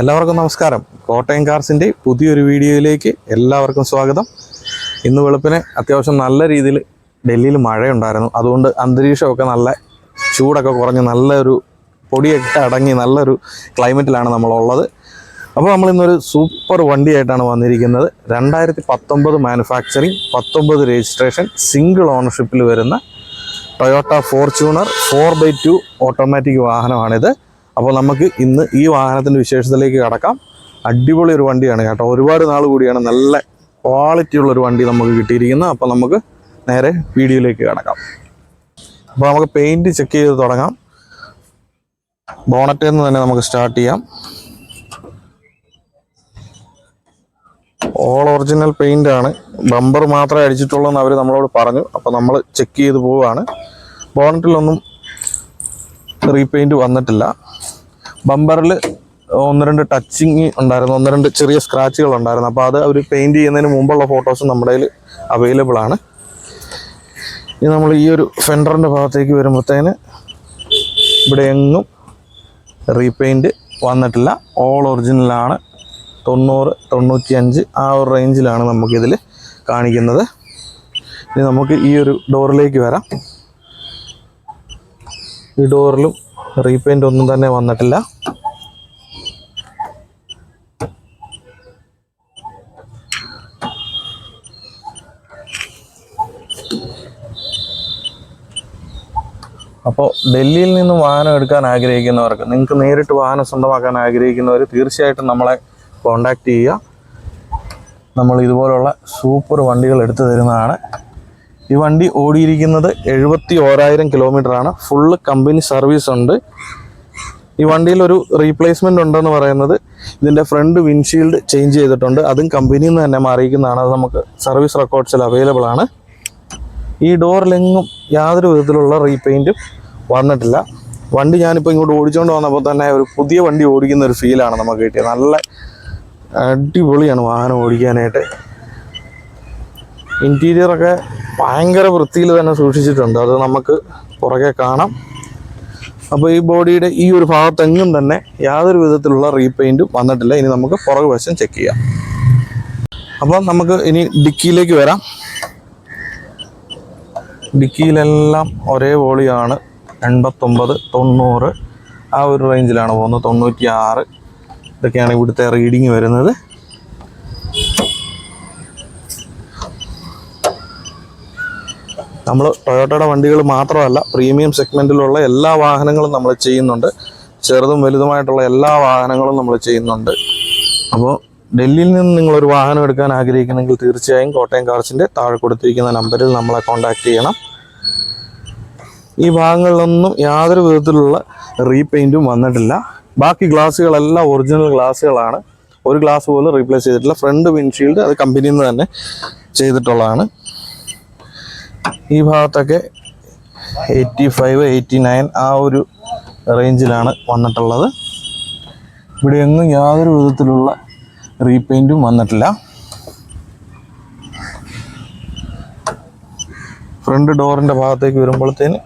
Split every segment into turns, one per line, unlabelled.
എല്ലാവർക്കും നമസ്കാരം കോട്ടയം കാർസിൻ്റെ പുതിയൊരു വീഡിയോയിലേക്ക് എല്ലാവർക്കും സ്വാഗതം ഇന്ന് വെളുപ്പിന് അത്യാവശ്യം നല്ല രീതിയിൽ ഡൽഹിയിൽ മഴയുണ്ടായിരുന്നു അതുകൊണ്ട് അന്തരീക്ഷമൊക്കെ നല്ല ചൂടൊക്കെ കുറഞ്ഞ് നല്ലൊരു പൊടിയൊക്കെ അടങ്ങി നല്ലൊരു ക്ലൈമറ്റിലാണ് നമ്മളുള്ളത് അപ്പോൾ നമ്മൾ ഇന്നൊരു സൂപ്പർ വണ്ടിയായിട്ടാണ് വന്നിരിക്കുന്നത് രണ്ടായിരത്തി പത്തൊമ്പത് മാനുഫാക്ചറിങ് പത്തൊമ്പത് രജിസ്ട്രേഷൻ സിംഗിൾ ഓണർഷിപ്പിൽ വരുന്ന Toyota Fortuner four by two automatic വാഹനമാണിത് അപ്പോൾ നമുക്ക് ഇന്ന് ഈ വാഹനത്തിൻ്റെ വിശേഷത്തിലേക്ക് കടക്കാം അടിപൊളി ഒരു വണ്ടിയാണ് കേട്ടോ ഒരുപാട് നാൾ കൂടിയാണ് നല്ല ക്വാളിറ്റിയുള്ള ഒരു വണ്ടി നമുക്ക് കിട്ടിയിരിക്കുന്നത് അപ്പോൾ നമുക്ക് നേരെ വീഡിയോയിലേക്ക് കടക്കാം അപ്പോൾ നമുക്ക് പെയിൻറ്റ് ചെക്ക് ചെയ്ത് തുടങ്ങാം ബോണറ്റിൽ നിന്ന് തന്നെ നമുക്ക് സ്റ്റാർട്ട് ചെയ്യാം ഓൾ ഒറിജിനൽ പെയിൻ്റ് ആണ് ബമ്പർ മാത്രമേ അടിച്ചിട്ടുള്ളൂ എന്ന് അവർ നമ്മളോട് പറഞ്ഞു അപ്പോൾ നമ്മൾ ചെക്ക് ചെയ്ത് പോവുകയാണ് ബോണറ്റിലൊന്നും റീപെയിൻറ്റ് വന്നിട്ടില്ല ബമ്പറിൽ ഒന്ന് രണ്ട് ടച്ചിങ് ഉണ്ടായിരുന്നു ഒന്ന് രണ്ട് ചെറിയ സ്ക്രാച്ചുകൾ ഉണ്ടായിരുന്നു അപ്പോൾ അത് അവർ പെയിൻറ് ചെയ്യുന്നതിന് മുമ്പുള്ള ഫോട്ടോസ് നമ്മുടെ കയ്യിൽ അവൈലബിൾ ആണ് ഇനി നമ്മൾ ഈ ഒരു ഫെൻഡറിൻ്റെ ഭാഗത്തേക്ക് വരുമ്പോഴത്തേന് ഇവിടെ എങ്ങും റീപെയിൻറ് വന്നിട്ടില്ല ഓൾ ഒറിജിനലാണ് തൊണ്ണൂറ് തൊണ്ണൂറ്റി അഞ്ച് ആ ഒരു റേഞ്ചിലാണ് നമുക്കിതിൽ കാണിക്കുന്നത് ഇനി നമുക്ക് ഈ ഒരു ഡോറിലേക്ക് വരാം ഈ ഡോറിലും റീപെയിൻ്റ് ഒന്നും തന്നെ വന്നിട്ടില്ല അപ്പോൾ ഡൽഹിയിൽ നിന്ന് വാഹനം എടുക്കാൻ ആഗ്രഹിക്കുന്നവർക്ക് നിങ്ങൾക്ക് നേരിട്ട് വാഹനം സ്വന്തമാക്കാൻ ആഗ്രഹിക്കുന്നവർ തീർച്ചയായിട്ടും നമ്മളെ കോണ്ടാക്ട് ചെയ്യുക നമ്മൾ ഇതുപോലുള്ള സൂപ്പർ വണ്ടികൾ എടുത്തു തരുന്നതാണ് ഈ വണ്ടി ഓടിയിരിക്കുന്നത് എഴുപത്തി ഓരായിരം ആണ് ഫുള്ള് കമ്പനി സർവീസ് ഉണ്ട് ഈ വണ്ടിയിൽ ഒരു റീപ്ലേസ്മെൻ്റ് ഉണ്ടെന്ന് പറയുന്നത് ഇതിൻ്റെ ഫ്രണ്ട് വിൻഷീൽഡ് ചേഞ്ച് ചെയ്തിട്ടുണ്ട് അതും കമ്പനിയിൽ നിന്ന് തന്നെ മാറിയിരിക്കുന്നതാണ് അത് നമുക്ക് സർവീസ് റെക്കോർഡ്സിൽ അവൈലബിൾ ആണ് ഈ ഡോറിലെങ്ങും യാതൊരു വിധത്തിലുള്ള റീപെയിൻറ്റും വന്നിട്ടില്ല വണ്ടി ഞാനിപ്പോൾ ഇങ്ങോട്ട് ഓടിച്ചുകൊണ്ട് വന്നപ്പോൾ തന്നെ ഒരു പുതിയ വണ്ടി ഓടിക്കുന്ന ഒരു ഫീലാണ് നമുക്ക് കിട്ടിയത് നല്ല അടിപൊളിയാണ് വാഹനം ഓടിക്കാനായിട്ട് ഇൻറ്റീരിയറൊക്കെ ഭയങ്കര വൃത്തിയിൽ തന്നെ സൂക്ഷിച്ചിട്ടുണ്ട് അത് നമുക്ക് പുറകെ കാണാം അപ്പോൾ ഈ ബോഡിയുടെ ഈ ഒരു ഭാഗത്തെങ്ങും തന്നെ യാതൊരു വിധത്തിലുള്ള റീപെയിൻറ്റും വന്നിട്ടില്ല ഇനി നമുക്ക് പുറക് വശം ചെക്ക് ചെയ്യാം അപ്പോൾ നമുക്ക് ഇനി ഡിക്കിയിലേക്ക് വരാം ഡിക്കിയിലെല്ലാം ഒരേ വോളിയാണ് എൺപത്തൊമ്പത് തൊണ്ണൂറ് ആ ഒരു റേഞ്ചിലാണ് പോകുന്നത് തൊണ്ണൂറ്റി ആറ് ഇതൊക്കെയാണ് ഇവിടുത്തെ റീഡിങ് വരുന്നത് നമ്മൾ ടൊയോട്ടയുടെ വണ്ടികൾ മാത്രമല്ല പ്രീമിയം സെഗ്മെൻറ്റിലുള്ള എല്ലാ വാഹനങ്ങളും നമ്മൾ ചെയ്യുന്നുണ്ട് ചെറുതും വലുതുമായിട്ടുള്ള എല്ലാ വാഹനങ്ങളും നമ്മൾ ചെയ്യുന്നുണ്ട് അപ്പോൾ ഡൽഹിയിൽ നിന്ന് നിങ്ങളൊരു വാഹനം എടുക്കാൻ ആഗ്രഹിക്കുന്നെങ്കിൽ തീർച്ചയായും കോട്ടയം കാർസിൻ്റെ താഴെ കൊടുത്തിരിക്കുന്ന നമ്പറിൽ നമ്മളെ കോൺടാക്റ്റ് ചെയ്യണം ഈ ഭാഗങ്ങളിലൊന്നും യാതൊരു വിധത്തിലുള്ള റീപെയിൻറ്റും വന്നിട്ടില്ല ബാക്കി ഗ്ലാസ്സുകളെല്ലാം ഒറിജിനൽ ഗ്ലാസ്സുകളാണ് ഒരു ഗ്ലാസ് പോലും റീപ്ലേസ് ചെയ്തിട്ടില്ല ഫ്രണ്ട് വിൻഷീൽഡ് അത് കമ്പനിയിൽ നിന്ന് തന്നെ ചെയ്തിട്ടുള്ളതാണ് ഈ ഭാഗത്തൊക്കെ എയ്റ്റി ഫൈവ് എയ്റ്റി നയൻ ആ ഒരു റേഞ്ചിലാണ് വന്നിട്ടുള്ളത് ഇവിടെ എങ്ങും യാതൊരു വിധത്തിലുള്ള റീപെയിൻറ്റും വന്നിട്ടില്ല ഫ്രണ്ട് ഡോറിൻ്റെ ഭാഗത്തേക്ക് വരുമ്പോഴത്തേന്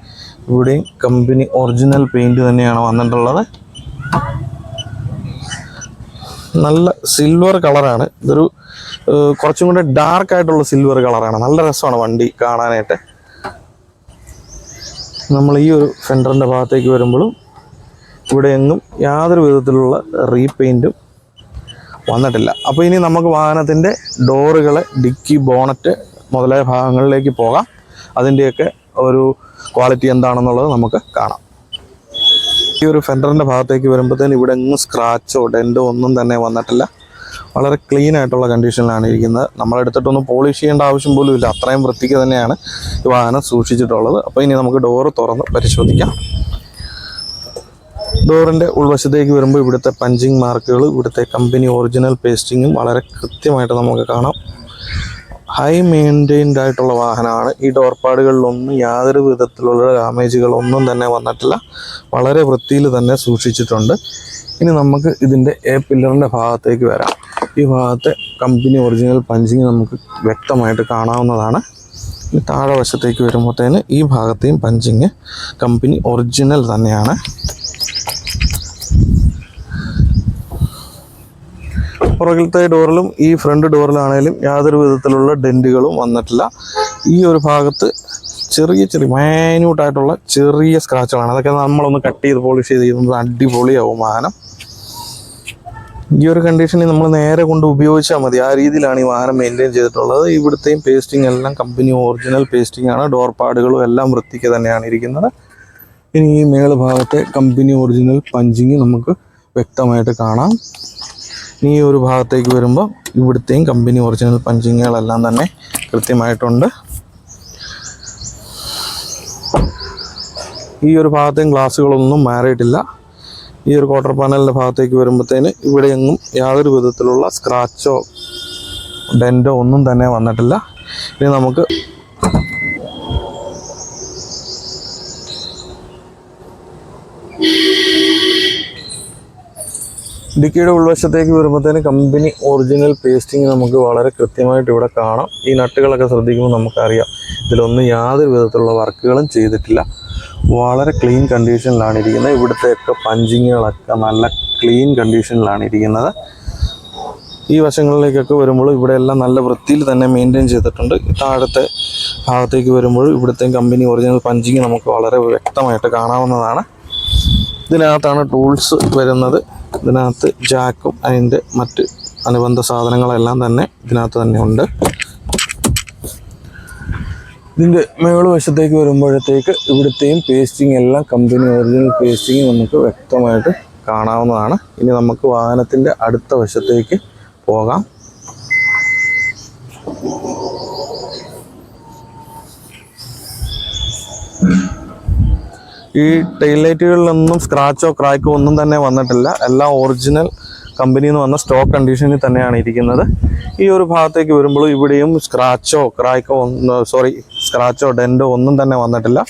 ഇവിടെയും കമ്പനി ഒറിജിനൽ പെയിൻറ് തന്നെയാണ് വന്നിട്ടുള്ളത് നല്ല സിൽവർ കളറാണ് ഇതൊരു കുറച്ചും കൂടെ ഡാർക്ക് ആയിട്ടുള്ള സിൽവർ കളറാണ് നല്ല രസമാണ് വണ്ടി കാണാനായിട്ട് നമ്മൾ ഈ ഒരു ഫെൻഡറിൻ്റെ ഭാഗത്തേക്ക് വരുമ്പോഴും ഇവിടെ എങ്ങും യാതൊരു വിധത്തിലുള്ള റീപെയിൻറ്റും വന്നിട്ടില്ല അപ്പോൾ ഇനി നമുക്ക് വാഹനത്തിൻ്റെ ഡോറുകളെ ഡിക്കി ബോണറ്റ് മുതലായ ഭാഗങ്ങളിലേക്ക് പോകാം അതിൻ്റെയൊക്കെ ഒരു ക്വാളിറ്റി എന്താണെന്നുള്ളത് നമുക്ക് കാണാം ഈ ഒരു ഫെൻഡറിൻ്റെ ഭാഗത്തേക്ക് വരുമ്പോഴത്തേന് ഇവിടെ എങ്ങും സ്ക്രാച്ചോ ഡെൻറ്റോ ഒന്നും തന്നെ വന്നിട്ടില്ല വളരെ ക്ലീൻ ആയിട്ടുള്ള കണ്ടീഷനിലാണ് ഇരിക്കുന്നത് നമ്മളെടുത്തിട്ടൊന്നും പോളിഷ് ചെയ്യേണ്ട ആവശ്യം പോലും ഇല്ല അത്രയും വൃത്തിക്ക് തന്നെയാണ് ഈ വാഹനം സൂക്ഷിച്ചിട്ടുള്ളത് അപ്പോൾ ഇനി നമുക്ക് ഡോറ് തുറന്ന് പരിശോധിക്കാം ഡോറിൻ്റെ ഉൾവശത്തേക്ക് വരുമ്പോൾ ഇവിടുത്തെ പഞ്ചിങ് മാർക്കുകൾ ഇവിടുത്തെ കമ്പനി ഒറിജിനൽ പേസ്റ്റിങ്ങും വളരെ കൃത്യമായിട്ട് നമുക്ക് കാണാം ഹൈ മെയിൻറ്റെയിൻഡ് ആയിട്ടുള്ള വാഹനമാണ് ഈ ഡോർപാടുകളിലൊന്നും യാതൊരു വിധത്തിലുള്ള ഡാമേജുകളൊന്നും തന്നെ വന്നിട്ടില്ല വളരെ വൃത്തിയിൽ തന്നെ സൂക്ഷിച്ചിട്ടുണ്ട് ഇനി നമുക്ക് ഇതിൻ്റെ എ പില്ലറിൻ്റെ ഭാഗത്തേക്ക് വരാം ഈ ഭാഗത്തെ കമ്പനി ഒറിജിനൽ പഞ്ചിങ് നമുക്ക് വ്യക്തമായിട്ട് കാണാവുന്നതാണ് താഴെ വശത്തേക്ക് വരുമ്പോഴത്തേന് ഈ ഭാഗത്തെയും പഞ്ചിങ് കമ്പനി ഒറിജിനൽ തന്നെയാണ് പുറകിലത്തെ ഡോറിലും ഈ ഫ്രണ്ട് ഡോറിലാണേലും യാതൊരു വിധത്തിലുള്ള ഡെൻറ്റുകളും വന്നിട്ടില്ല ഈ ഒരു ഭാഗത്ത് ചെറിയ ചെറിയ മൈന്യൂട്ടായിട്ടുള്ള ചെറിയ സ്ക്രാച്ചുകളാണ് അതൊക്കെ നമ്മളൊന്ന് കട്ട് ചെയ്ത് പോളിഷ് ചെയ്ത് ചെയ്യുന്നത് അടിപൊളിയാവും വാഹനം ഈ ഒരു കണ്ടീഷനിൽ നമ്മൾ നേരെ കൊണ്ട് ഉപയോഗിച്ചാൽ മതി ആ രീതിയിലാണ് ഈ വാഹനം മെയിൻറ്റെയിൻ ചെയ്തിട്ടുള്ളത് ഇവിടുത്തെയും പേസ്റ്റിംഗ് എല്ലാം കമ്പനി ഒറിജിനൽ പേസ്റ്റിംഗ് ആണ് ഡോർ പാടുകളും എല്ലാം വൃത്തിക്ക് തന്നെയാണ് ഇരിക്കുന്നത് ഇനി ഈ ഭാഗത്തെ കമ്പനി ഒറിജിനൽ പഞ്ചിങ് നമുക്ക് വ്യക്തമായിട്ട് കാണാം ഇനി ഈ ഒരു ഭാഗത്തേക്ക് വരുമ്പോൾ ഇവിടുത്തെയും കമ്പനി ഒറിജിനൽ പഞ്ചിങ്ങുകളെല്ലാം തന്നെ കൃത്യമായിട്ടുണ്ട് ഈ ഒരു ഭാഗത്തെയും ഗ്ലാസ്സുകളൊന്നും മാറിയിട്ടില്ല ഈ ഒരു ക്വാർട്ടർ പാനലിൻ്റെ ഭാഗത്തേക്ക് വരുമ്പോഴത്തേന് ഇവിടെയെങ്ങും യാതൊരു വിധത്തിലുള്ള സ്ക്രാച്ചോ ഡെൻറ്റോ ഒന്നും തന്നെ വന്നിട്ടില്ല ഇനി നമുക്ക് ഡിക്കിയുടെ ഉൾവശത്തേക്ക് വരുമ്പോഴത്തേന് കമ്പനി ഒറിജിനൽ പേസ്റ്റിംഗ് നമുക്ക് വളരെ കൃത്യമായിട്ട് ഇവിടെ കാണാം ഈ നട്ടുകളൊക്കെ ശ്രദ്ധിക്കുമ്പോൾ നമുക്കറിയാം ഇതിലൊന്നും യാതൊരു വിധത്തിലുള്ള വർക്കുകളും ചെയ്തിട്ടില്ല വളരെ ക്ലീൻ കണ്ടീഷനിലാണ് ഇരിക്കുന്നത് ഒക്കെ പഞ്ചിങ്ങുകളൊക്കെ നല്ല ക്ലീൻ കണ്ടീഷനിലാണ് ഇരിക്കുന്നത് ഈ വശങ്ങളിലേക്കൊക്കെ വരുമ്പോൾ ഇവിടെ എല്ലാം നല്ല വൃത്തിയിൽ തന്നെ മെയിൻറ്റെയിൻ ചെയ്തിട്ടുണ്ട് താഴത്തെ ഭാഗത്തേക്ക് വരുമ്പോൾ ഇവിടുത്തെ കമ്പനി ഒറിജിനൽ പഞ്ചിങ് നമുക്ക് വളരെ വ്യക്തമായിട്ട് കാണാവുന്നതാണ് ഇതിനകത്താണ് ടൂൾസ് വരുന്നത് ഇതിനകത്ത് ജാക്കും അതിൻ്റെ മറ്റ് അനുബന്ധ സാധനങ്ങളെല്ലാം തന്നെ ഇതിനകത്ത് തന്നെ ഉണ്ട് ഇതിൻ്റെ മേള് വശത്തേക്ക് വരുമ്പോഴത്തേക്ക് ഇവിടുത്തെയും പേസ്റ്റിംഗ് എല്ലാം കമ്പനി ഒറിജിനൽ പേസ്റ്റിംഗ് നമുക്ക് വ്യക്തമായിട്ട് കാണാവുന്നതാണ് ഇനി നമുക്ക് വാഹനത്തിൻ്റെ അടുത്ത വശത്തേക്ക് പോകാം ഈ ടൈലൈറ്റുകളിലൊന്നും സ്ക്രാച്ചോ ക്രാക്കോ ഒന്നും തന്നെ വന്നിട്ടില്ല എല്ലാം ഒറിജിനൽ കമ്പനിയിൽ നിന്ന് വന്ന സ്റ്റോക്ക് കണ്ടീഷനിൽ തന്നെയാണ് ഇരിക്കുന്നത് ഈ ഒരു ഭാഗത്തേക്ക് വരുമ്പോഴും ഇവിടെയും സ്ക്രാച്ചോ ക്രാക്കോ സോറി സ്ക്രാച്ചോ ഡെൻറ്റോ ഒന്നും തന്നെ വന്നിട്ടില്ല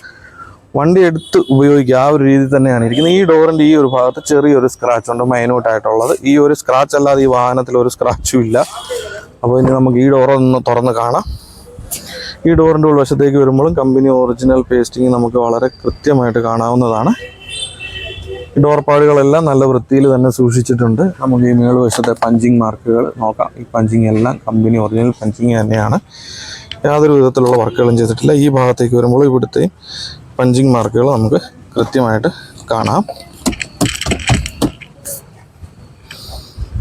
വണ്ടി എടുത്ത് ഉപയോഗിക്കുക ആ ഒരു രീതിയിൽ തന്നെയാണ് ഇരിക്കുന്നത് ഈ ഡോറിൻ്റെ ഈ ഒരു ഭാഗത്ത് ചെറിയൊരു സ്ക്രാച്ച് ഉണ്ട് മൈനൂട്ടായിട്ടുള്ളത് ഈ ഒരു സ്ക്രാച്ച് അല്ലാതെ ഈ വാഹനത്തിൽ ഒരു സ്ക്രാച്ചും ഇല്ല അപ്പോൾ ഇനി നമുക്ക് ഈ ഡോറൊന്ന് തുറന്ന് കാണാം ഈ ഡോറിൻ്റെ ഉൾവശത്തേക്ക് വരുമ്പോഴും കമ്പനി ഒറിജിനൽ പേസ്റ്റിംഗ് നമുക്ക് വളരെ കൃത്യമായിട്ട് കാണാവുന്നതാണ് ഡോർ നല്ല വൃത്തിയിൽ തന്നെ സൂക്ഷിച്ചിട്ടുണ്ട് നമുക്ക് ഈ മേള് വശത്തെ പഞ്ചിങ് മാർക്കുകൾ നോക്കാം ഈ പഞ്ചിങ് എല്ലാം കമ്പനി ഒറിജിനൽ പഞ്ചിങ് തന്നെയാണ് യാതൊരു വിധത്തിലുള്ള വർക്കുകളും ചെയ്തിട്ടില്ല ഈ ഭാഗത്തേക്ക് വരുമ്പോൾ ഇവിടുത്തെ പഞ്ചിങ് മാർക്കുകൾ നമുക്ക് കൃത്യമായിട്ട് കാണാം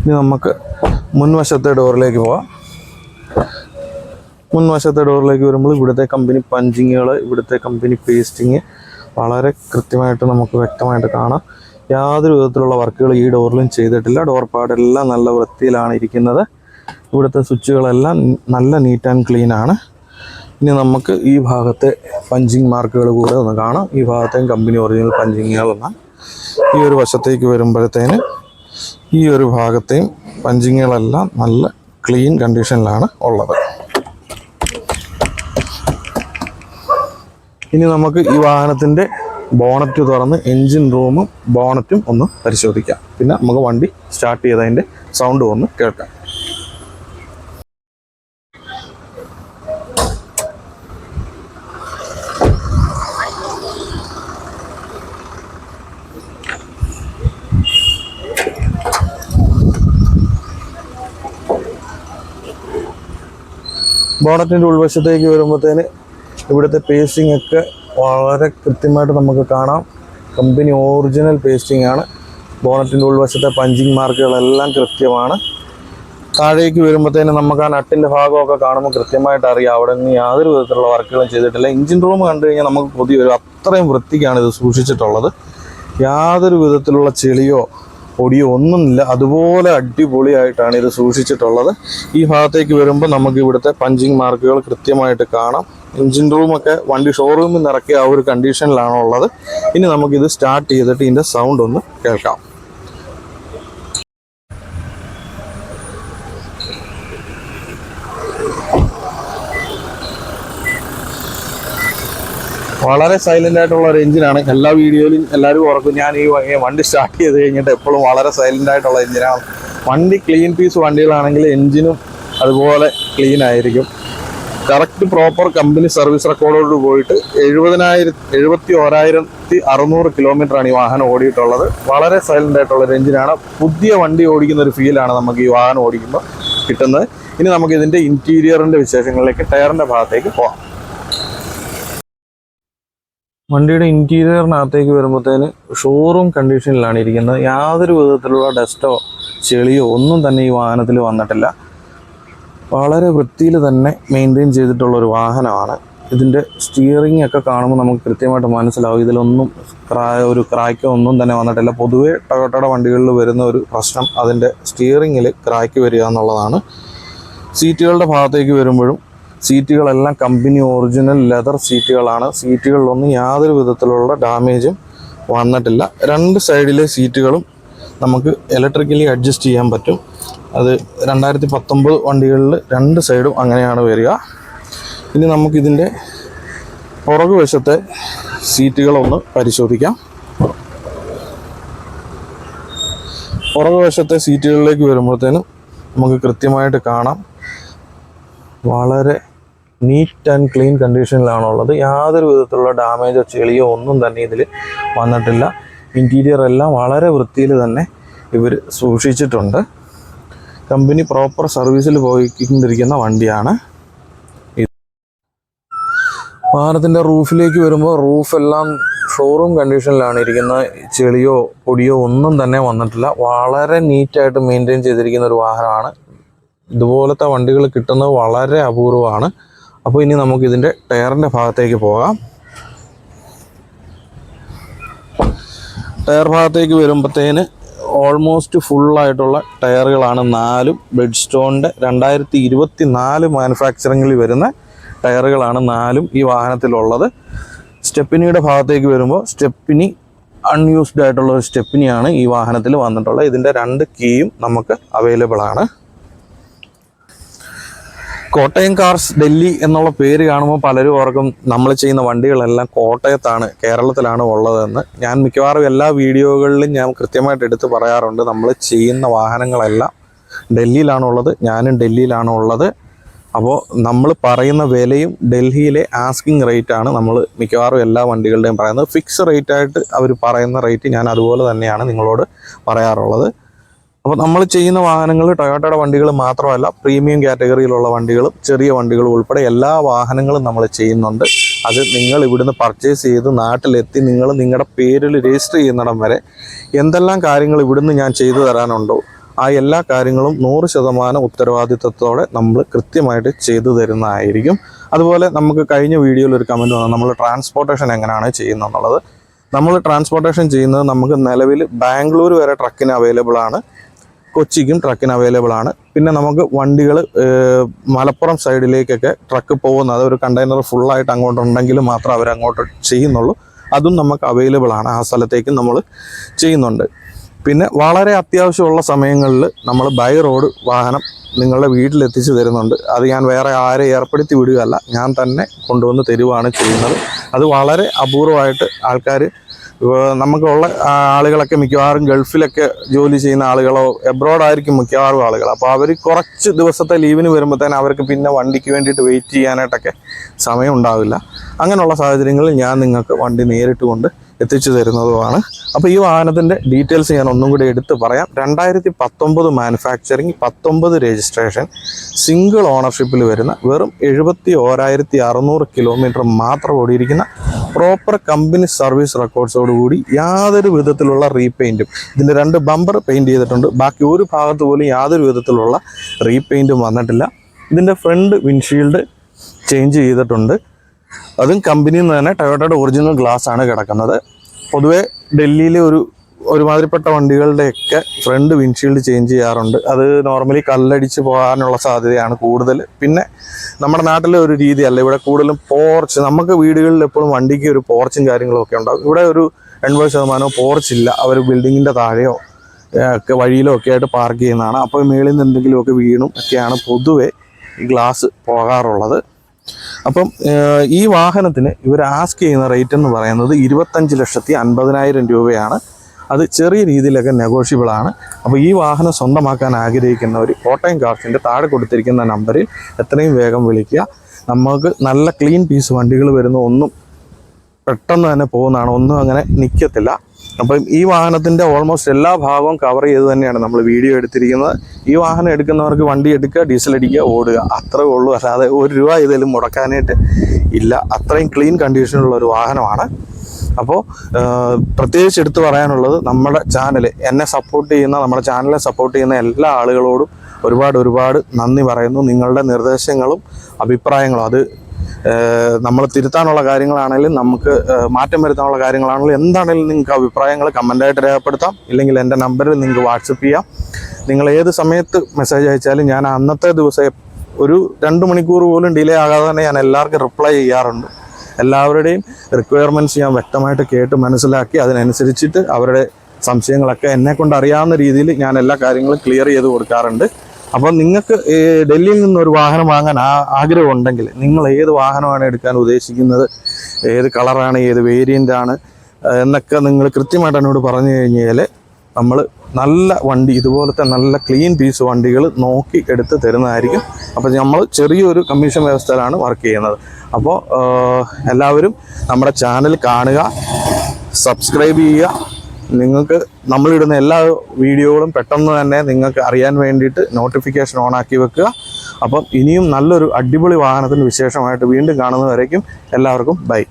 ഇനി നമുക്ക് മുൻവശത്തെ ഡോറിലേക്ക് പോവാം മുൻവശത്തെ ഡോറിലേക്ക് വരുമ്പോൾ ഇവിടുത്തെ കമ്പനി പഞ്ചിങ്ങുകൾ ഇവിടുത്തെ കമ്പനി പേസ്റ്റിങ് വളരെ കൃത്യമായിട്ട് നമുക്ക് വ്യക്തമായിട്ട് കാണാം യാതൊരു വിധത്തിലുള്ള വർക്കുകൾ ഈ ഡോറിലും ചെയ്തിട്ടില്ല ഡോർ പാടെല്ലാം നല്ല വൃത്തിയിലാണ് ഇരിക്കുന്നത് ഇവിടുത്തെ സ്വിച്ചുകളെല്ലാം നല്ല നീറ്റ് ആൻഡ് ക്ലീൻ ആണ് ഇനി നമുക്ക് ഈ ഭാഗത്തെ പഞ്ചിങ് മാർക്കുകൾ കൂടെ ഒന്ന് കാണാം ഈ ഭാഗത്തെയും കമ്പനി ഒറിജിനൽ പഞ്ചിങ്ങുകളെല്ലാം ഈ ഒരു വശത്തേക്ക് വരുമ്പോഴത്തേന് ഈ ഒരു ഭാഗത്തെയും പഞ്ചിങ്ങുകളെല്ലാം നല്ല ക്ലീൻ കണ്ടീഷനിലാണ് ഉള്ളത് ഇനി നമുക്ക് ഈ വാഹനത്തിൻ്റെ ബോണറ്റ് തുറന്ന് എൻജിൻ റൂമും ബോണറ്റും ഒന്ന് പരിശോധിക്കാം പിന്നെ നമുക്ക് വണ്ടി സ്റ്റാർട്ട് ചെയ്തതിൻ്റെ സൗണ്ട് ഒന്ന് കേൾക്കാം ബോണറ്റിൻ്റെ ഉൾവശത്തേക്ക് വരുമ്പോഴത്തേന് ഇവിടുത്തെ പേസിംഗ് ഒക്കെ വളരെ കൃത്യമായിട്ട് നമുക്ക് കാണാം കമ്പനി ഒറിജിനൽ പേസ്റ്റിംഗ് ആണ് ബോണറ്റിൻ്റെ ഉൾവശത്തെ പഞ്ചിങ് മാർക്കുകളെല്ലാം കൃത്യമാണ് താഴേക്ക് വരുമ്പോഴത്തേനും നമുക്ക് ആ നട്ടിൻ്റെ ഭാഗമൊക്കെ കാണുമ്പോൾ കൃത്യമായിട്ട് അറിയാം അവിടെ നിന്ന് യാതൊരു വിധത്തിലുള്ള വർക്കുകളും ചെയ്തിട്ടില്ല എഞ്ചിൻ റൂം കണ്ടു കഴിഞ്ഞാൽ നമുക്ക് പുതിയൊരു അത്രയും വൃത്തിക്കാണ് ഇത് സൂക്ഷിച്ചിട്ടുള്ളത് യാതൊരു വിധത്തിലുള്ള ചെളിയോ പൊടിയോ ഒന്നുമില്ല അതുപോലെ അടിപൊളിയായിട്ടാണ് ഇത് സൂക്ഷിച്ചിട്ടുള്ളത് ഈ ഭാഗത്തേക്ക് വരുമ്പോൾ നമുക്ക് ഇവിടുത്തെ പഞ്ചിങ് മാർക്കുകൾ കൃത്യമായിട്ട് കാണാം എഞ്ചിൻ റൂമൊക്കെ വണ്ടി ഷോറൂമിൽ നിന്ന് ഇറക്കിയ ആ ഒരു കണ്ടീഷനിലാണ് ഉള്ളത് ഇനി നമുക്കിത് സ്റ്റാർട്ട് ചെയ്തിട്ട് ഇതിൻ്റെ സൗണ്ട് ഒന്ന് കേൾക്കാം വളരെ സൈലന്റ് ആയിട്ടുള്ള ഒരു എഞ്ചിനാണ് എല്ലാ വീഡിയോയിലും എല്ലാവരും ഓർക്കും ഞാൻ ഈ വണ്ടി സ്റ്റാർട്ട് ചെയ്ത് കഴിഞ്ഞിട്ട് എപ്പോഴും വളരെ സൈലന്റ് ആയിട്ടുള്ള എഞ്ചിനാണ് വണ്ടി ക്ലീൻ പീസ് വണ്ടികളാണെങ്കിൽ എഞ്ചിനും അതുപോലെ ക്ലീൻ ആയിരിക്കും കറക്റ്റ് പ്രോപ്പർ കമ്പനി സർവീസ് റെക്കോർഡോട് പോയിട്ട് എഴുപതിനായിരം എഴുപത്തി ഓരായിരത്തി അറുന്നൂറ് കിലോമീറ്ററാണ് ഈ വാഹനം ഓടിയിട്ടുള്ളത് വളരെ സൈലന്റ് ആയിട്ടുള്ള ഒരു എഞ്ചിനാണ് പുതിയ വണ്ടി ഓടിക്കുന്ന ഒരു ഫീലാണ് നമുക്ക് ഈ വാഹനം ഓടിക്കുമ്പോൾ കിട്ടുന്നത് ഇനി നമുക്ക് ഇതിൻ്റെ ഇൻറ്റീരിയറിൻ്റെ വിശേഷങ്ങളിലേക്ക് ടയറിൻ്റെ ഭാഗത്തേക്ക് പോകാം വണ്ടിയുടെ ഇൻറ്റീരിയറിനകത്തേക്ക് വരുമ്പോഴത്തേന് ഷോറൂം കണ്ടീഷനിലാണ് ഇരിക്കുന്നത് യാതൊരു വിധത്തിലുള്ള ഡസ്റ്റോ ചെളിയോ ഒന്നും തന്നെ ഈ വാഹനത്തിൽ വന്നിട്ടില്ല വളരെ വൃത്തിയിൽ തന്നെ മെയിൻറ്റെയിൻ ചെയ്തിട്ടുള്ളൊരു വാഹനമാണ് ഇതിൻ്റെ സ്റ്റിയറിംഗ് ഒക്കെ കാണുമ്പോൾ നമുക്ക് കൃത്യമായിട്ട് മനസ്സിലാവും ഇതിലൊന്നും ക്രാ ഒരു ക്രാക്കോ ഒന്നും തന്നെ വന്നിട്ടില്ല പൊതുവേ ടൊയോട്ടയുടെ വണ്ടികളിൽ വരുന്ന ഒരു പ്രശ്നം അതിൻ്റെ സ്റ്റിയറിങ്ങിൽ ക്രാക്ക് വരിക എന്നുള്ളതാണ് സീറ്റുകളുടെ ഭാഗത്തേക്ക് വരുമ്പോഴും സീറ്റുകളെല്ലാം കമ്പനി ഒറിജിനൽ ലെതർ സീറ്റുകളാണ് സീറ്റുകളിലൊന്നും യാതൊരു വിധത്തിലുള്ള ഡാമേജും വന്നിട്ടില്ല രണ്ട് സൈഡിലെ സീറ്റുകളും നമുക്ക് ഇലക്ട്രിക്കലി അഡ്ജസ്റ്റ് ചെയ്യാൻ പറ്റും അത് രണ്ടായിരത്തി പത്തൊമ്പത് വണ്ടികളിൽ രണ്ട് സൈഡും അങ്ങനെയാണ് വരിക ഇനി നമുക്കിതിൻ്റെ പുറകുവശത്തെ സീറ്റുകളൊന്ന് പരിശോധിക്കാം പുറകുവശത്തെ സീറ്റുകളിലേക്ക് വരുമ്പോഴത്തേനും നമുക്ക് കൃത്യമായിട്ട് കാണാം വളരെ നീറ്റ് ആൻഡ് ക്ലീൻ കണ്ടീഷനിലാണ് ഉള്ളത് യാതൊരു വിധത്തിലുള്ള ഡാമേജോ ചെളിയോ ഒന്നും തന്നെ ഇതിൽ വന്നിട്ടില്ല ഇൻറ്റീരിയർ എല്ലാം വളരെ വൃത്തിയിൽ തന്നെ ഇവർ സൂക്ഷിച്ചിട്ടുണ്ട് കമ്പനി പ്രോപ്പർ സർവീസിൽ പോയിക്കൊണ്ടിരിക്കുന്ന വണ്ടിയാണ് വാഹനത്തിൻ്റെ റൂഫിലേക്ക് വരുമ്പോൾ റൂഫ് എല്ലാം ഷോറൂം കണ്ടീഷനിലാണ് ഇരിക്കുന്നത് ചെളിയോ പൊടിയോ ഒന്നും തന്നെ വന്നിട്ടില്ല വളരെ നീറ്റായിട്ട് മെയിൻറ്റെയിൻ ചെയ്തിരിക്കുന്ന ഒരു വാഹനമാണ് ഇതുപോലത്തെ വണ്ടികൾ കിട്ടുന്നത് വളരെ അപൂർവമാണ് അപ്പോൾ ഇനി നമുക്ക് ഇതിൻ്റെ ടയറിൻ്റെ ഭാഗത്തേക്ക് പോകാം ടയർ ഭാഗത്തേക്ക് വരുമ്പോഴത്തേന് ഓൾമോസ്റ്റ് ഫുള്ളായിട്ടുള്ള ടയറുകളാണ് നാലും ബെഡ് സ്റ്റോണിൻ്റെ രണ്ടായിരത്തി ഇരുപത്തി നാല് മാനുഫാക്ചറിങ്ങിൽ വരുന്ന ടയറുകളാണ് നാലും ഈ വാഹനത്തിലുള്ളത് സ്റ്റെപ്പിനിയുടെ ഭാഗത്തേക്ക് വരുമ്പോൾ സ്റ്റെപ്പിനി അൺയൂസ്ഡ് ആയിട്ടുള്ള ഒരു സ്റ്റെപ്പിനിയാണ് ഈ വാഹനത്തിൽ വന്നിട്ടുള്ളത് ഇതിൻ്റെ രണ്ട് കീയും നമുക്ക് അവൈലബിൾ ആണ് കോട്ടയം കാർസ് ഡൽഹി എന്നുള്ള പേര് കാണുമ്പോൾ പലരും ഓർക്കും നമ്മൾ ചെയ്യുന്ന വണ്ടികളെല്ലാം കോട്ടയത്താണ് കേരളത്തിലാണ് ഉള്ളതെന്ന് ഞാൻ മിക്കവാറും എല്ലാ വീഡിയോകളിലും ഞാൻ കൃത്യമായിട്ട് എടുത്ത് പറയാറുണ്ട് നമ്മൾ ചെയ്യുന്ന വാഹനങ്ങളെല്ലാം ഉള്ളത് ഞാനും ഉള്ളത് അപ്പോൾ നമ്മൾ പറയുന്ന വിലയും ഡൽഹിയിലെ ആസ്കിങ് റേറ്റാണ് നമ്മൾ മിക്കവാറും എല്ലാ വണ്ടികളുടെയും പറയുന്നത് ഫിക്സ് റേറ്റായിട്ട് അവർ പറയുന്ന റേറ്റ് ഞാൻ അതുപോലെ തന്നെയാണ് നിങ്ങളോട് പറയാറുള്ളത് അപ്പോൾ നമ്മൾ ചെയ്യുന്ന വാഹനങ്ങൾ ടൊയോട്ടയുടെ വണ്ടികൾ മാത്രമല്ല പ്രീമിയം കാറ്റഗറിയിലുള്ള വണ്ടികളും ചെറിയ വണ്ടികളും ഉൾപ്പെടെ എല്ലാ വാഹനങ്ങളും നമ്മൾ ചെയ്യുന്നുണ്ട് അത് നിങ്ങൾ ഇവിടുന്ന് പർച്ചേസ് ചെയ്ത് നാട്ടിലെത്തി നിങ്ങൾ നിങ്ങളുടെ പേരിൽ രജിസ്റ്റർ ചെയ്യുന്നിടം വരെ എന്തെല്ലാം കാര്യങ്ങൾ ഇവിടുന്ന് ഞാൻ ചെയ്തു തരാനുണ്ടോ ആ എല്ലാ കാര്യങ്ങളും നൂറ് ശതമാനം ഉത്തരവാദിത്വത്തോടെ നമ്മൾ കൃത്യമായിട്ട് ചെയ്തു തരുന്നതായിരിക്കും അതുപോലെ നമുക്ക് കഴിഞ്ഞ വീഡിയോയിൽ ഒരു കമൻറ്റ് വന്നു നമ്മൾ ട്രാൻസ്പോർട്ടേഷൻ എങ്ങനെയാണ് ചെയ്യുന്നത് നമ്മൾ ട്രാൻസ്പോർട്ടേഷൻ ചെയ്യുന്നത് നമുക്ക് നിലവിൽ ബാംഗ്ലൂർ വരെ ട്രക്കിന് അവൈലബിൾ ആണ് കൊച്ചിക്കും ട്രക്കിന് അവൈലബിൾ ആണ് പിന്നെ നമുക്ക് വണ്ടികൾ മലപ്പുറം സൈഡിലേക്കൊക്കെ ട്രക്ക് പോകുന്ന ഒരു കണ്ടെയ്നർ ഫുള്ളായിട്ട് അങ്ങോട്ടുണ്ടെങ്കിൽ മാത്രം അവരങ്ങോട്ട് ചെയ്യുന്നുള്ളൂ അതും നമുക്ക് അവൈലബിൾ ആണ് ആ സ്ഥലത്തേക്കും നമ്മൾ ചെയ്യുന്നുണ്ട് പിന്നെ വളരെ അത്യാവശ്യമുള്ള സമയങ്ങളിൽ നമ്മൾ ബൈ റോഡ് വാഹനം നിങ്ങളുടെ വീട്ടിലെത്തിച്ചു തരുന്നുണ്ട് അത് ഞാൻ വേറെ ആരെ ഏർപ്പെടുത്തി വിടുകയല്ല ഞാൻ തന്നെ കൊണ്ടുവന്ന് തരുവാണ് ചെയ്യുന്നത് അത് വളരെ അപൂർവമായിട്ട് ആൾക്കാർ ഇപ്പോൾ നമുക്കുള്ള ആളുകളൊക്കെ മിക്കവാറും ഗൾഫിലൊക്കെ ജോലി ചെയ്യുന്ന ആളുകളോ എബ്രോഡായിരിക്കും മിക്കവാറും ആളുകൾ അപ്പോൾ അവർ കുറച്ച് ദിവസത്തെ ലീവിന് വരുമ്പോഴത്തേന് അവർക്ക് പിന്നെ വണ്ടിക്ക് വേണ്ടിയിട്ട് വെയിറ്റ് ചെയ്യാനായിട്ടൊക്കെ സമയം ഉണ്ടാവില്ല അങ്ങനെയുള്ള സാഹചര്യങ്ങളിൽ ഞാൻ നിങ്ങൾക്ക് വണ്ടി നേരിട്ട് കൊണ്ട് എത്തിച്ചു തരുന്നതുമാണ് അപ്പോൾ ഈ വാഹനത്തിൻ്റെ ഡീറ്റെയിൽസ് ഞാൻ ഒന്നും കൂടി എടുത്ത് പറയാം രണ്ടായിരത്തി പത്തൊമ്പത് മാനുഫാക്ചറിങ് പത്തൊമ്പത് രജിസ്ട്രേഷൻ സിംഗിൾ ഓണർഷിപ്പിൽ വരുന്ന വെറും എഴുപത്തി ഓരായിരത്തി അറുന്നൂറ് കിലോമീറ്റർ മാത്രം ഓടിയിരിക്കുന്ന പ്രോപ്പർ കമ്പനി സർവീസ് റെക്കോർഡ്സോടുകൂടി യാതൊരു വിധത്തിലുള്ള റീപെയിൻറ്റും ഇതിൻ്റെ രണ്ട് ബമ്പർ പെയിൻറ് ചെയ്തിട്ടുണ്ട് ബാക്കി ഒരു ഭാഗത്ത് പോലും യാതൊരു വിധത്തിലുള്ള റീപെയിൻറ്റും വന്നിട്ടില്ല ഇതിൻ്റെ ഫ്രണ്ട് വിൻഷീൽഡ് ചേഞ്ച് ചെയ്തിട്ടുണ്ട് അതും കമ്പനിയിൽ നിന്ന് തന്നെ ടൊയോട്ടയുടെ ഒറിജിനൽ ഗ്ലാസ് ആണ് കിടക്കുന്നത് പൊതുവെ ഡൽഹിയിലെ ഒരു ഒരുമാതിരിപ്പെട്ട വണ്ടികളുടെയൊക്കെ ഫ്രണ്ട് വിൻഷീൽഡ് ചേഞ്ച് ചെയ്യാറുണ്ട് അത് നോർമലി കല്ലടിച്ച് പോകാനുള്ള സാധ്യതയാണ് കൂടുതൽ പിന്നെ നമ്മുടെ നാട്ടിലെ ഒരു രീതിയല്ല ഇവിടെ കൂടുതലും പോർച്ച് നമുക്ക് വീടുകളിൽ എപ്പോഴും വണ്ടിക്ക് ഒരു പോർച്ചും കാര്യങ്ങളൊക്കെ ഉണ്ടാകും ഇവിടെ ഒരു എൺപത് ശതമാനമോ പോർച്ചില്ല അവർ ബിൽഡിങ്ങിൻ്റെ താഴെയോ ഒക്കെ വഴിയിലോ ഒക്കെ ആയിട്ട് പാർക്ക് ചെയ്യുന്നതാണ് അപ്പോൾ മേളിൽ നിന്ന് എന്തെങ്കിലുമൊക്കെ വീണും ഒക്കെയാണ് പൊതുവെ ഈ ഗ്ലാസ് പോകാറുള്ളത് അപ്പം ഈ വാഹനത്തിന് ഇവർ ആസ്ക് ചെയ്യുന്ന റേറ്റ് എന്ന് പറയുന്നത് ഇരുപത്തഞ്ച് ലക്ഷത്തി അൻപതിനായിരം രൂപയാണ് അത് ചെറിയ രീതിയിലൊക്കെ നെഗോഷ്യബിൾ ആണ് അപ്പോൾ ഈ വാഹനം സ്വന്തമാക്കാൻ ആഗ്രഹിക്കുന്നവർ കോട്ടയം കാർസിൻ്റെ താഴെ കൊടുത്തിരിക്കുന്ന നമ്പറിൽ എത്രയും വേഗം വിളിക്കുക നമുക്ക് നല്ല ക്ലീൻ പീസ് വണ്ടികൾ വരുന്ന ഒന്നും പെട്ടെന്ന് തന്നെ പോകുന്നതാണ് ഒന്നും അങ്ങനെ നിൽക്കത്തില്ല അപ്പം ഈ വാഹനത്തിൻ്റെ ഓൾമോസ്റ്റ് എല്ലാ ഭാഗവും കവർ ചെയ്ത് തന്നെയാണ് നമ്മൾ വീഡിയോ എടുത്തിരിക്കുന്നത് ഈ വാഹനം എടുക്കുന്നവർക്ക് വണ്ടി എടുക്കുക ഡീസൽ അടിക്കുക ഓടുക അത്രേ ഉള്ളൂ അല്ലാതെ ഒരു രൂപ ഇതിലും മുടക്കാനായിട്ട് ഇല്ല അത്രയും ക്ലീൻ കണ്ടീഷനുള്ള ഒരു വാഹനമാണ് അപ്പോൾ പ്രത്യേകിച്ച് എടുത്തു പറയാനുള്ളത് നമ്മുടെ ചാനൽ എന്നെ സപ്പോർട്ട് ചെയ്യുന്ന നമ്മുടെ ചാനലിനെ സപ്പോർട്ട് ചെയ്യുന്ന എല്ലാ ആളുകളോടും ഒരുപാട് ഒരുപാട് നന്ദി പറയുന്നു നിങ്ങളുടെ നിർദ്ദേശങ്ങളും അഭിപ്രായങ്ങളും അത് നമ്മൾ തിരുത്താനുള്ള കാര്യങ്ങളാണെങ്കിലും നമുക്ക് മാറ്റം വരുത്താനുള്ള കാര്യങ്ങളാണെങ്കിലും എന്താണെങ്കിലും നിങ്ങൾക്ക് അഭിപ്രായങ്ങൾ കമൻ്റായിട്ട് രേഖപ്പെടുത്താം ഇല്ലെങ്കിൽ എൻ്റെ നമ്പറിൽ നിങ്ങൾക്ക് വാട്സപ്പ് ചെയ്യാം നിങ്ങൾ ഏത് സമയത്ത് മെസ്സേജ് അയച്ചാലും ഞാൻ അന്നത്തെ ദിവസം ഒരു രണ്ട് മണിക്കൂർ പോലും ഡിലേ ആകാതെ തന്നെ ഞാൻ എല്ലാവർക്കും റിപ്ലൈ ചെയ്യാറുണ്ട് എല്ലാവരുടെയും റിക്വയർമെൻറ്റ്സ് ഞാൻ വ്യക്തമായിട്ട് കേട്ട് മനസ്സിലാക്കി അതിനനുസരിച്ചിട്ട് അവരുടെ സംശയങ്ങളൊക്കെ എന്നെക്കൊണ്ട് അറിയാവുന്ന രീതിയിൽ ഞാൻ എല്ലാ കാര്യങ്ങളും ക്ലിയർ ചെയ്ത് കൊടുക്കാറുണ്ട് അപ്പോൾ നിങ്ങൾക്ക് ഡൽഹിയിൽ നിന്ന് ഒരു വാഹനം വാങ്ങാൻ ആഗ്രഹം ഉണ്ടെങ്കിൽ നിങ്ങൾ ഏത് വാഹനമാണ് എടുക്കാൻ ഉദ്ദേശിക്കുന്നത് ഏത് കളറാണ് ഏത് വേരിയൻ്റ് ആണ് എന്നൊക്കെ നിങ്ങൾ കൃത്യമായിട്ട് എന്നോട് പറഞ്ഞു കഴിഞ്ഞാൽ നമ്മൾ നല്ല വണ്ടി ഇതുപോലത്തെ നല്ല ക്ലീൻ പീസ് വണ്ടികൾ നോക്കി എടുത്ത് തരുന്നതായിരിക്കും അപ്പോൾ നമ്മൾ ചെറിയൊരു കമ്മീഷൻ വ്യവസ്ഥയിലാണ് വർക്ക് ചെയ്യുന്നത് അപ്പോൾ എല്ലാവരും നമ്മുടെ ചാനൽ കാണുക സബ്സ്ക്രൈബ് ചെയ്യുക നിങ്ങൾക്ക് നമ്മളിടുന്ന എല്ലാ വീഡിയോകളും പെട്ടെന്ന് തന്നെ നിങ്ങൾക്ക് അറിയാൻ വേണ്ടിയിട്ട് നോട്ടിഫിക്കേഷൻ ഓൺ ആക്കി വെക്കുക അപ്പം ഇനിയും നല്ലൊരു അടിപൊളി വാഹനത്തിന് വിശേഷമായിട്ട് വീണ്ടും കാണുന്നതുവരേക്കും എല്ലാവർക്കും ബൈ